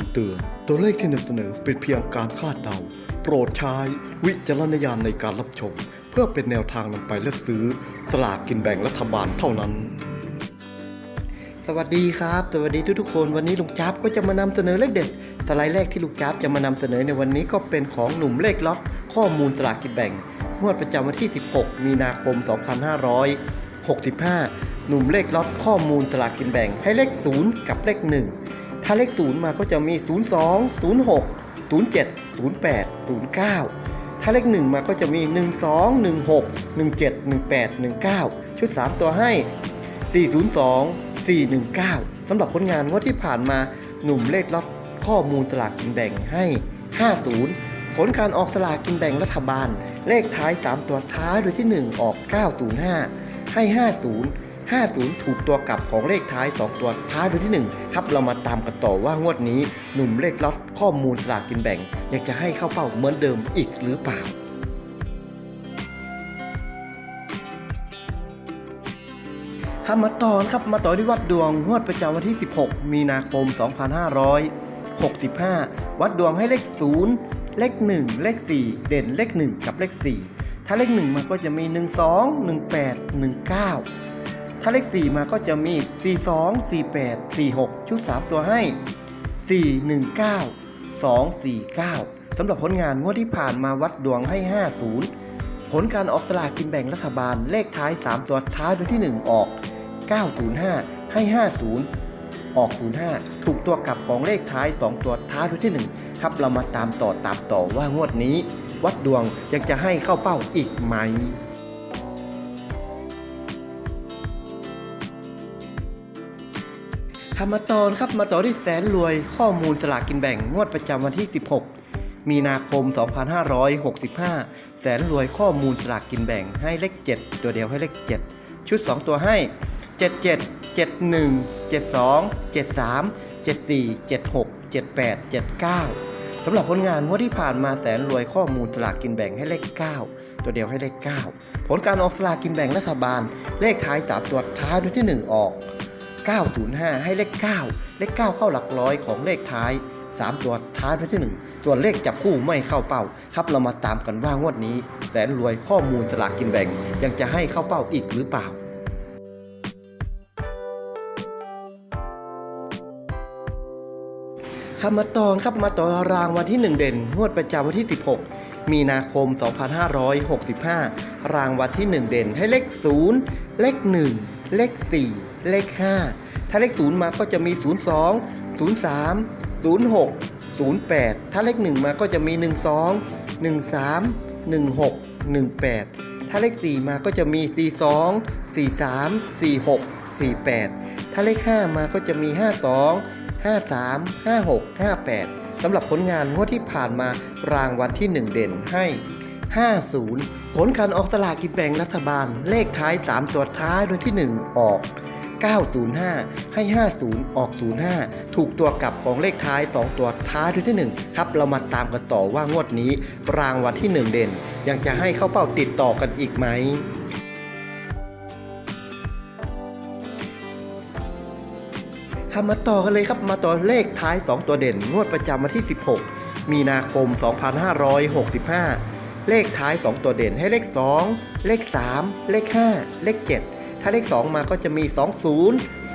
ำเตือน ตัวเลขที่นำเสนอเป็นเพียงการคาดเดา โปรดใช้วิจารณญาณในการรับชม เพื่อเป็นแนวทางนำไปเลือกซื้อ สลากกินแบ่งรัฐบาลเท่านั้น สวัสดีครับ สวัสดีทุกๆคน วันนี้ลุงจับก็จะมานำเสนอเลขเด็ด สไลด์แรกที่ลุงจับจะมานำเสนอในวันนี้ก็เป็นของหนุ่มเลขล็อตข้อมูลสลากกินแบ่งงวดประจำวันที่ 16 มีนาคม 2565 หนุ่มเลขล็อตข้อมูลสลากกินแบ่งให้เลข 0 กับเลข 1 ถ้าเลข0มาก็จะมี 02 06 07 08 09 ถ้าเลข 1 มาก็จะมี 12 16 17 18 19 ชุด 3 ตัวให้ 402 419 สำหรับผลงานงวดที่ผ่านมาหนุ่มเลขล็อตข้อมูลสลากกินแบ่งให้ 50 ผลการออกสลากกินแบ่งรัฐบาล เลขท้าย 3 ตัวท้ายโดยที่ 1 ออก 905 ให้ 50 50 ถูกตัวกลับของเลขท้าย 2 ตัวท้ายโดยที่ 1 ครับ เรามาตามกันต่อว่างวดนี้หนุ่มเลขล็อตข้อมูลสลากกินแบ่ง อยากจะให้เข้าเป้าเหมือนเดิมอีกหรือเปล่าครับมาต่อครับมาต่อที่วัดดวงงวดประจำวันที่ 16 มีนาคม 2565 วัดดวงให้เลข 0 เลข 1 เลข 4 เด่นเลข 1 กับเลข 4 ถ้าเลข 1มาก็จะมี 12 18 19 ถ้าเลข 4 มาก็จะมี 42 48 46 ชุด 3 ตัวให้ 419 249 สำหรับผลงานงวดที่ผ่านมาวัดดวงให้ 50 ผลการออกสลากกินแบ่งรัฐบาลเลขท้าย 3 ตัวท้ายโดยที่ 1 ออก 905 ให้ 50 ออก 05 ถูกตัวกลับของเลขท้าย 2 ตัวท้ายโดยที่ 1 ครับเรามาตามต่อตามต่อว่างวดนี้ วัดดวงยังจะให้เข้าเป้าอีกไหม คำมาตอนครับมาต่อที่แสนรวยข้อมูลสลากกินแบ่งงวดประจำวันที่ 16 มีนาคม 2565 แสนรวยข้อมูลสลากกินแบ่งให้เลข 7 ตัวเดียวให้เลข 7 ชุด 2 ตัวให้ 77 71 72 73 74 76 78 79สำหรับผลงานงวดที่ผ่านมาแสนรวยข้อมูลสลากกินแบ่งให้เลข 9 ตัวเดียวให้เลข 9 ผลการออกสลากกินแบ่งรัฐบาล เลขท้าย 3 ตัวท้ายด้วที่ 1 ออก 905 ให้เลข 9 เลข 9 เข้าหลักร้อยของเลขท้าย 3 ตัวท้ายด้วยที่ 1 ตัวเลขจับคู่ไม่เข้าเป้า ครับเรามาตามกันว่างวดนี้ แสนรวยข้อมูลสลากกินแบ่ง ยังจะให้เข้าเป้าอีกหรือเปล่าครับมาตอนครับมาต่อรางวันที่ 1 เด่น งวดประจำวันที่ 16 มีนาคม 2565 รางวัลที่ 1 เด่นให้เลข 0 เลข 1 เลข 4 เลข 5 ถ้าเลข 0 มาก็จะมี 02 03 06 08 ถ้าเลข 1 มาก็จะมี 12 13 16 18 ถ้าเลข 4 มาก็จะมี 42 43 46 48 ถ้าเลข 5 มาก็จะมี 52 53 56 58 สำหรับผลงานงวดที่ผ่านมารางวัลที่ 1 เด่นให้ 50 ผลการออกสลากกินแบ่งรัฐบาล เลขท้าย 3 ตัวท้ายโดยที่ 1 ออก 905 ให้ 50 ออก 05 ถูกตัวกลับของเลขท้าย 2 ตัวท้ายโดยที่ 1 ครับ เรามาตามกันต่อว่างวดนี้ รางวัลที่ 1 เด่น ยังจะให้เข้าเป้าติดต่อกันอีกไหมครับมาต่อกันเลยครับมาต่อเลขท้าย 2 ตัวเด่น งวดประจำวันที่ 16 มีนาคม 2565 เลขท้าย 2 ตัวเด่นให้เลข 2 เลข 3 เลข 5 เลข 7 ถ้าเลข 2 มาก็จะมี 20 21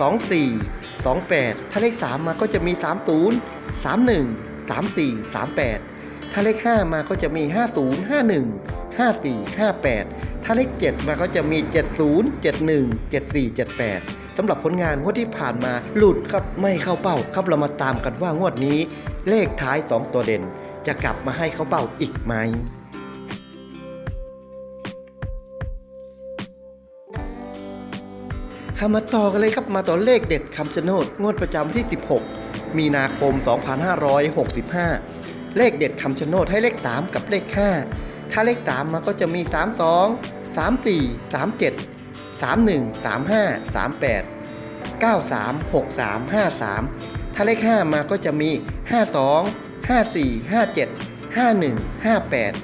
24 28 ถ้าเลข 3 มาก็จะมี 30 31 34 38 ถ้าเลข 5 มาก็จะมี 50 51 54 58 ถ้าเลข 7 มาก็จะมี 70 71 74 78 สำหรับผลงานงวดที่ผ่านมาหลุดครับไม่เข้าเป้าครับเรามาตามกันว่างวดนี้ เลขท้าย 2 ตัวเด่น จะกลับมาให้เข้าเป้าอีกไหม ครับมาต่อกันเลยครับมาต่อเลขเด็ดคำชะโนดงวดประจำที่ 16 มีนาคม 2565 เลขเด็ดคำชะโนดให้เลข 3 กับเลข 5 ถ้าเลข 3 มาก็จะมี 32 34 37 31 35 38 93 63 53 ถ้าเลข 5 มาก็จะมี 52 54 57 51 58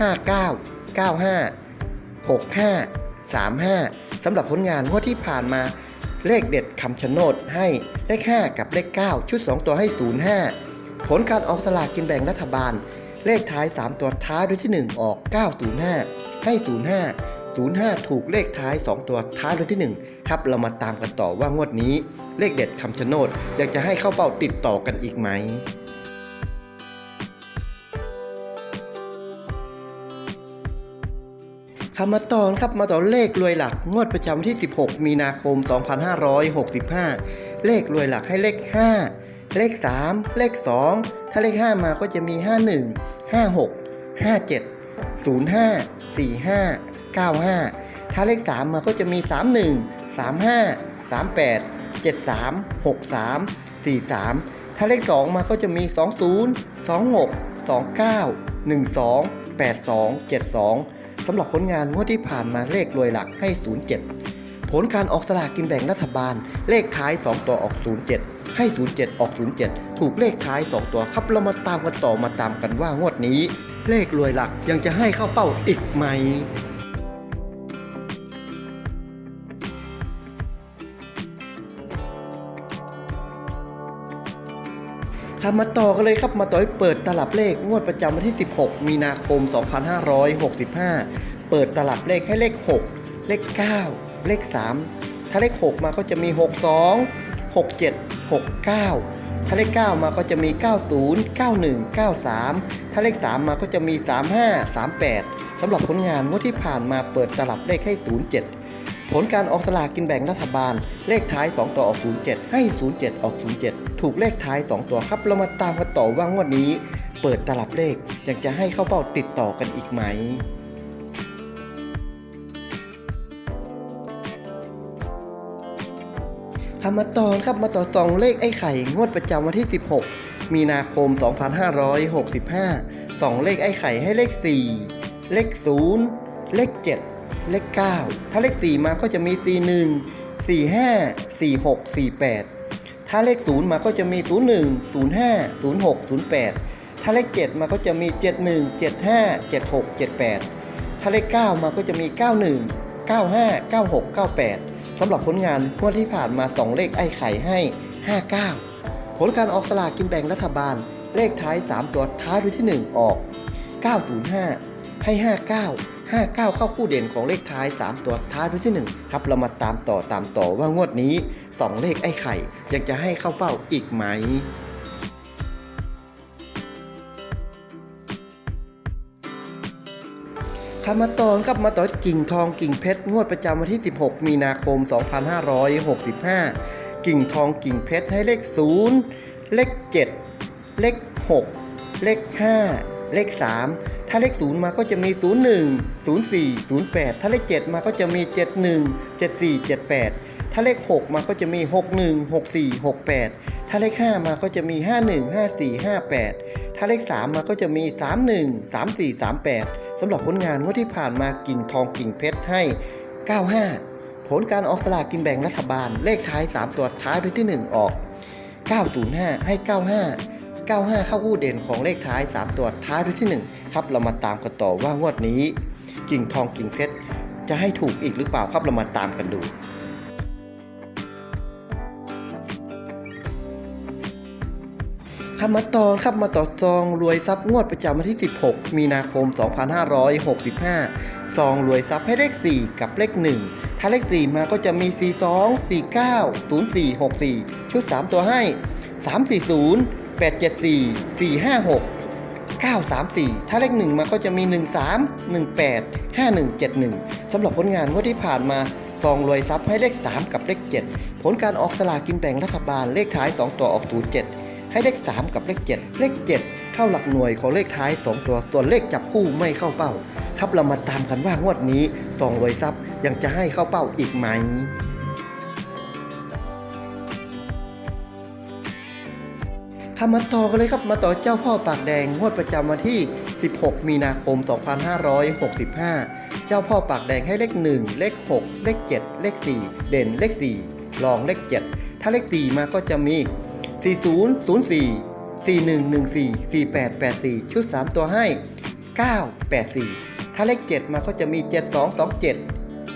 59 95 65 35สำหรับผลงานงวดที่ผ่านมา เลขเด็ดคำชะโนดให้เลข 5 กับเลข 9 ชุด 2 ตัวให้ 05 ผลการออกสลากกินแบ่งรัฐบาล เลขท้าย 3 ตัวท้ายด้วยที่ 1 ออก 905 ให้ 05 05 ถูกเลขท้าย 2 ตัวท้ายด้วยที่ 1 ครับเรามาตามกันต่อว่างวดนี้ เลขเด็ดคำชะโนดยังจะให้เข้าเป้าติดต่อกันอีกไหม คำมาต่อนะครับมาต่อเลขรวยหลักงวดประจำที่ 16 มีนาคม 2565 เลขรวยหลักให้เลข 5 เลข 3 เลข 2 ถ้าเลข 5 มาก็จะมี 51 56 57 05 45 95 ถ้าเลข 3 มาก็จะมี 31 35 38 73 63 43 ถ้าเลข 2 มาก็จะมี 20 26 29 12 82 72 สำหรับผลงานงวดที่ผ่านมาเลขรวยหลักให้ 07 ผลการออกสลากกินแบ่งรัฐบาล เลขท้าย 2 ตัวออก 07 ให้ 07 ออก 07 ถูกเลขท้าย 2 ตัวครับเรามาตามกันต่อมาตามกันว่างวดนี้ เลขรวยหลักยังจะให้เข้าเป้าอีกไหม ครับมาต่อกันเลยครับมาต่อให้เปิดตลับเลขงวดประจำวันที่ 16 มีนาคม 2565 เปิดตลับเลขให้เลข 6 เลข 9 เลข 3 ถ้าเลข 6 มาก็จะมี 62 67 69 ถ้าเลข 9 มาก็จะมี 90 91 93 ถ้าเลข 3 มาก็จะมี 35 38 สำหรับผลงานงวดที่ผ่านมาเปิดตลับเลขให้ 07 ผลการออกสลากกินแบ่งรัฐบาล เลขท้าย 2 ตัวออก 07 ให้ 07 ออก 07 ถูกเลขท้าย 2 ตัวครับเรามาตามกันต่อว่างวดนี้ เปิดตลับเลขยังจะให้เข้าเป้าติดต่อกันอีกไหมคำมาต่อครับมาต่อตองเลขไอ้ไข่งวดประจำวันที่ 16 มีนาคม 2565สองเลขไอ้ไข่ให้เลข 4 เลข 0 เลข 7 เลข 9 ถ้าเลข 4 มาก็จะมี 41 45 46 48 ถ้าเลข 0 มาก็จะมี 01 05 06 08 ถ้าเลข 7 มาก็จะมี 71 75 76 78 ถ้าเลข 9 มาก็จะมี 91 95 96 98สำหรับผลงานงวดที่ผ่านมา 2 เลขไอ้ไข่ให้ 59 ผลการออกสลากกินแบ่งรัฐบาล เลขท้าย 3 ตัวท้ายด้วยที่ 1 ออก 905 ให้ 59 59 เข้าคู่เด่นของเลขท้าย 3 ตัวท้ายด้วยที่ 1 ครับ เรามาตามต่อตามต่อว่างวดนี้ 2 เลขไอ้ไข่ยังจะให้เข้าเป้าอีกไหมครับมาต่อครับมาต่อกิ่งทองกิ่งเพชรงวดประจำวันที่ 16 มีนาคม 2565 กิ่งทองกิ่งเพชรให้เลข 0 เลข 7 เลข 6 เลข 5 เลข 3 ถ้าเลข 0 มาก็จะมี 01 04 08 ถ้าเลข 7 มาก็จะมี 71 74 78 ถ้าเลข 6 มาก็จะมี 61 64 68 ถ้าเลข 5 มาก็จะมี 51 54 58 ถ้าเลข 3 มาก็จะมี 31 34 38 สำหรับผลงานงวดที่ผ่านมากิ่งทองกิ่งเพชรให้ 95 ผลการออกสลากกินแบ่งรัฐบาลเลขท้าย 3 ตัวท้ายด้วยที่ 1 ออก 905 ให้ 95 95 เข้าคู่เด่นของเลขท้าย 3 ตัวท้ายด้วยที่ 1 ครับเรามาตามกันต่อว่างวดนี้ กิ่งทองกิ่งเพชร จะให้ถูกอีกหรือเปล่าครับเรามาตามกันดูครับมาต่อครับมาต่อซองรวยทรัพย์งวดประจำวันที่ 16 มีนาคม 2565 ซองรวยทรัพย์ให้เลข 4 กับเลข 1 ถ้าเลข 4 มาก็จะมี 42 49 04 64 ชุด 3 ตัวให้ 340 874 456 934 ถ้าเลข1มาก็จะมี 13 18 5171 สำหรับผลงานงวดที่ผ่านมาซองรวยทรัพย์ให้เลข 3 กับเลข 7 ผลการออกสลากกินแบ่งรัฐบาลเลขท้าย 2 ตัวออก 07 ให้เลข 3 กับเลข 7 เลข 7 เข้าหลักหน่วยของเลขท้าย 2 ตัวตัวเลขจับคู่ไม่เข้าเป้าครับเรามาตามกันว่างวดนี้ซองรวยทรัพย์ยังจะให้เข้าเป้าอีกไหม ทำมาต่อกันเลยครับมาต่อเจ้าพ่อปากแดงงวดประจำวันที่ 16 มีนาคม 2565 เจ้าพ่อปากแดงให้เลข 1 เลข 6 เลข 7 เลข 4 เด่นเลข4รองเลข 7 ถ้าเลข 4 มาก็จะมี 40 04 4114 4884 ชุด 3 ตัวให้ 984 ถ้าเลข 7 มาก็จะมี 7227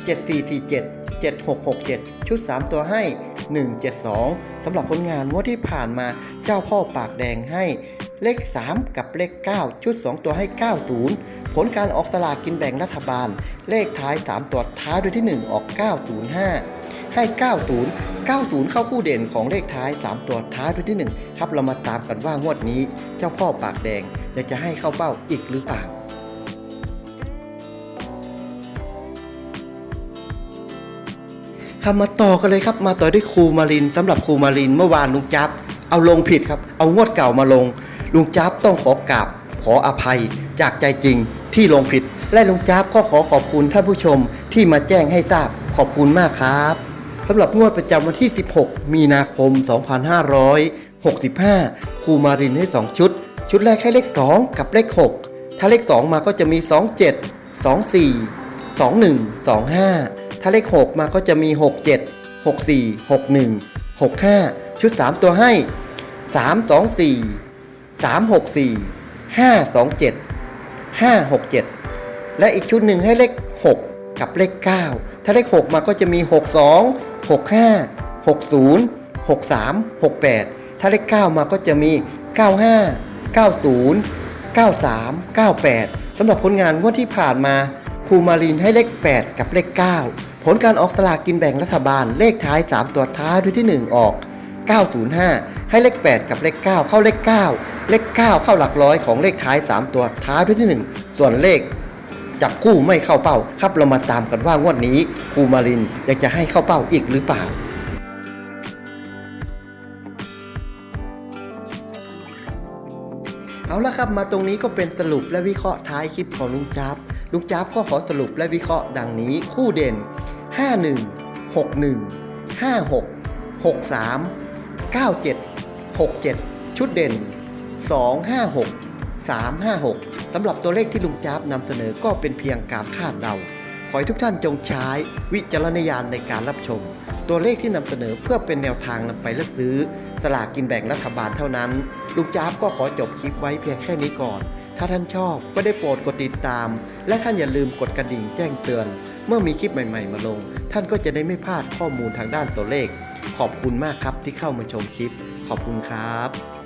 7447 7667 ชุด 3 ตัวให้ 172สำหรับผลงานงวดที่ผ่านมาเจ้าพ่อปากแดงให้เลข 3 กับเลข 9 ชุด 2 ตัวให้ 90 ผลการออกสลากกินแบ่งรัฐบาล เลขท้าย 3 ตัวท้ายด้วยที่ 1 ออก 905 ให้ 90 90 เข้าคู่เด่นของเลขท้าย 3 ตัวท้ายด้วยที่ 1 ครับเรามาตามกันว่างวดนี้ เจ้าพ่อปากแดงอยากจะให้เข้าเป้าอีกหรือเปล่า ครับมาต่อกันเลยครับ มาต่อด้วยครูมารินสำหรับครูมารินเมื่อวานลุงจับเอาลงผิดครับ เอางวดเก่ามาลง ลุงจับต้องขอกราบขออภัยจากใจจริงที่ลงผิด และลุงจับก็ขอขอบคุณท่านผู้ชมที่มาแจ้งให้ทราบขอบคุณมากครับสำหรับงวดประจำวันที่ 16 มีนาคม 2565 ครูมารินให้ 2 ชุด ชุดแรกให้เลข 2 กับเลข 6 ถ้าเลข 2 มาก็จะมี 27 24 21 25 ถ้าเลข 6 มาก็จะมี 67 64 61 65 ชุด 3 ตัวให้ 3 2 4 3 6 4 5 2 7 5 6 7 และอีกชุดหนึ่งให้เลข 6 กับเลข 9 ถ้าเลข 6 มาก็จะมี 62 65 60 63 68 ถ้าเลข 9 มาก็จะมี 95 90 93 98สำหรับผลงานงวดที่ผ่านมาครูมารินให้เลข 8 กับเลข 9 ผลการออกสลากกินแบ่งรัฐบาลเลขท้าย 3 ตัวท้ายด้วยที่ 1 ออก 905 ให้เลข 8 กับเลข 9 เข้าเลข 9 เลข 9 เข้าหลักร้อยของเลขท้าย 3 ตัวท้ายด้วยที่ 1 ส่วนเลขจับคู่ไม่เข้าเป้า ครับเรามาตามกันว่างวดนี้ครูมารินอยากจะให้เข้าเป้าอีกหรือเปล่า เอาละครับมาตรงนี้ก็เป็นสรุปและวิเคราะห์ท้ายคลิปของลุงจับลุงจับก็ขอสรุปและวิเคราะห์ดังนี้คู่เด่น 51 61 56 63 97 67 ชุดเด่น 256 356 สำหรับตัวเลขที่ลุงจับนำเสนอก็เป็นเพียงการคาดเดา ขอให้ทุกท่านจงใช้วิจารณญาณในการรับชม ตัวเลขที่นำเสนอเพื่อเป็นแนวทางนำไปเลือกซื้อ สลากกินแบ่งรัฐบาลเท่านั้น ลุงจ้าบก็ขอจบคลิปไว้เพียงแค่นี้ก่อน ถ้าท่านชอบก็ได้โปรดกดติดตาม และท่านอย่าลืมกดกระดิ่งแจ้งเตือน เมื่อมีคลิปใหม่ ๆ มาลง ท่านก็จะได้ไม่พลาดข้อมูลทางด้านตัวเลข ขอบคุณมากครับที่เข้ามาชมคลิป ขอบคุณครับ